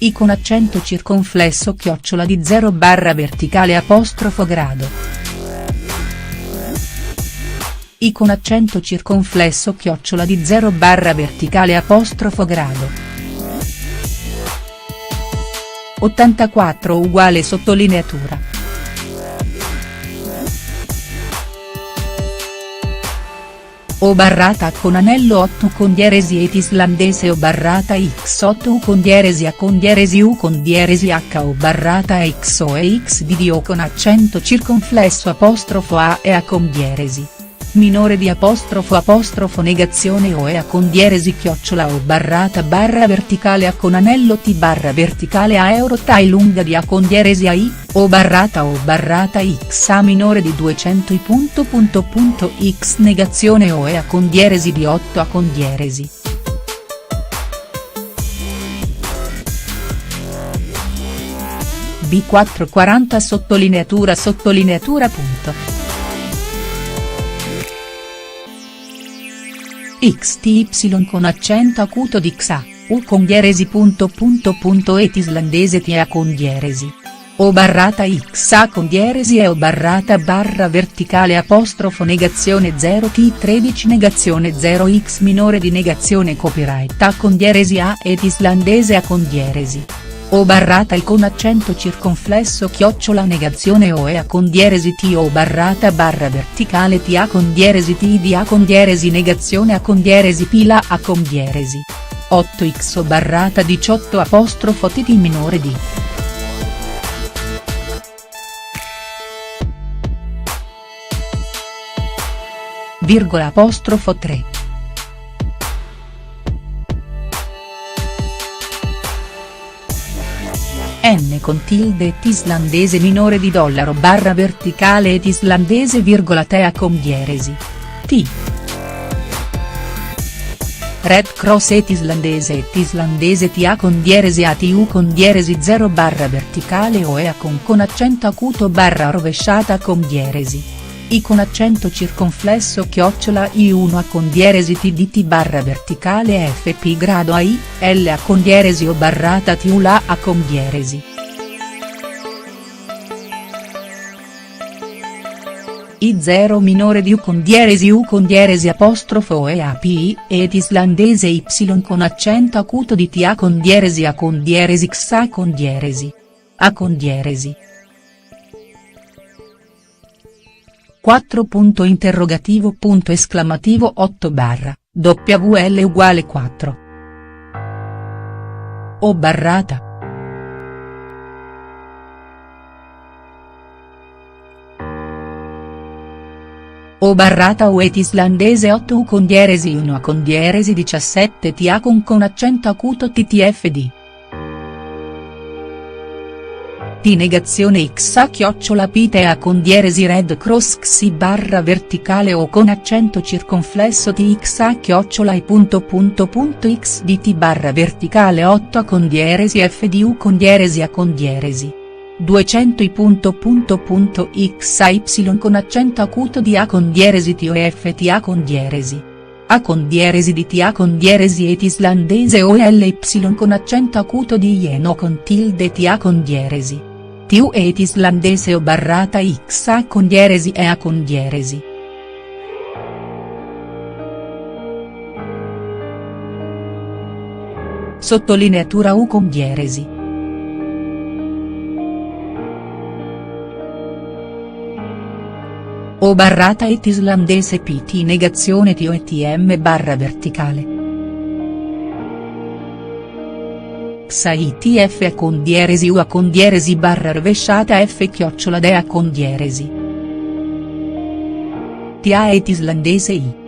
I con accento circonflesso chiocciola di 0 barra verticale apostrofo grado. I con accento circonflesso chiocciola di 0 barra verticale apostrofo grado. 84 uguale sottolineatura. O barrata con anello 8 con dieresi et islandese o barrata x8 u con dieresi a con dieresi u con dieresi h o barrata xo e x di dio con accento circonflesso apostrofo a e a con dieresi. Minore di apostrofo apostrofo negazione o ea con dieresi chiocciola o barrata barra verticale a con anello t barra verticale a euro tai lunga di a con dieresi a i, o barrata o barrata x a minore di 200 i punto punto punto x negazione o ea con dieresi di 8 a con dieresi. B440 sottolineatura sottolineatura punto. XTY con accento acuto di xa, U con dieresi punto punto punto et islandese tia con dieresi. O barrata xa con dieresi e o barrata barra verticale apostrofo negazione 0 T13 negazione 0 x minore di negazione copyright A con dieresi A et islandese A con dieresi o barrata il con accento circonflesso chiocciola negazione o ea con dieresi t o barrata barra verticale t a con dieresi t di a con dieresi negazione a con dieresi p la a con dieresi. 8x o barrata 18 apostrofo t minore di. Virgola apostrofo 3. N con tilde et islandese minore di dollaro barra verticale et islandese virgola tea con dieresi. T. Red Cross et islandese et islandese TA con dieresi ATU con dieresi 0 barra verticale o EA con con accento acuto barra rovesciata con dieresi. I con accento circonflesso chiocciola I1 a con dieresi TDT barra verticale FP grado AI, L a con dieresi o barrata TU la a con dieresi. I0 minore di U con dieresi U con dieresi apostrofo e API, ed islandese Y con accento acuto di TA con dieresi A con dieresi XA con dieresi. A con dieresi. 4 punto interrogativo punto esclamativo 8 barra, WL uguale 4. O barrata. O barrata o et islandese 8 U con dieresi 1 A con dieresi 17 TA con con accento acuto TTFD. T negazione x a chiocciola pitea con dieresi red cross xi barra verticale o con accento circonflesso tx a chiocciola e punto punto punto x di t barra verticale 8 a con dieresi f di u con dieresi a con dieresi. 200 i punto punto punto x a y con accento acuto di a con dieresi t o f t a con dieresi. A con dieresi di T A con dieresi et islandese o L Y con accento acuto di ieno con tilde T A con dieresi. Tiu et islandese o barrata x a con dieresi e a con dieresi. Sottolineatura U con dieresi. O barrata et islandese pt negazione tio et m barra verticale. XAITF a con dieresi U a con dieresi barra rovesciata F chiocciola dea con dieresi. TA et islandese I.